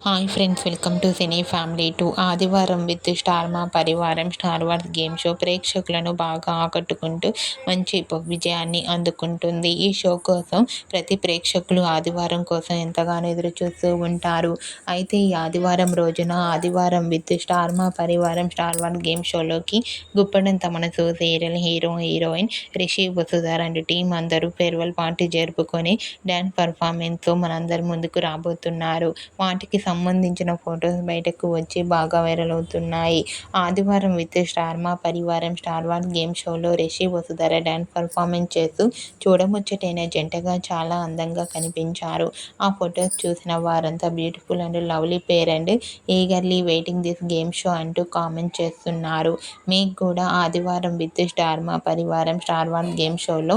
Hi friends welcome to cine family two. Aadivaram with star Maa Parivaram star wars game show ప్రేక్షకులను బాగా ఆకట్టుకుంటూ మంచి విజయాన్ని అందుకుంటుంది. ఈ షో కోసం ప్రతి ప్రేక్షకులు ఆదివారం కోసం ఎంతగానో ఎదురు చూస్తూ ఉంటారు. అయితే ఈ ఆదివారం రోజున ఆదివారం విత్ స్టార్ మా పరివారం star wars game షోలోకి Guppedantha Manasu serial hero heroine Rishi Vasudhar and team అందరూ ఫేర్వెల్ పార్టీ జరుపుకొని డ్యాన్స్ పర్ఫార్మెన్స్తో మనందరి ముందుకు రాబోతున్నారు. వాటికి సంబంధించిన ఫొటోస్ బయటకు వచ్చి బాగా వైరల్ అవుతున్నాయి. ఆదివారం విత్ స్టార్ మా పరివారం స్టార్ వార్ గేమ్ షోలో రిషి వసుధర డ్యాన్స్ పర్ఫార్మెన్స్ చేస్తూ చూడముచ్చటైన జంటగా చాలా అందంగా కనిపించారు. ఆ ఫొటోస్ చూసిన వారంతా beautiful and lovely pair and eagerly waiting this game show అంటూ కామెంట్ చేస్తున్నారు. మీకు కూడా ఆదివారం విత్ స్టార్ మా పరివారం స్టార్ వార్ గేమ్ షోలో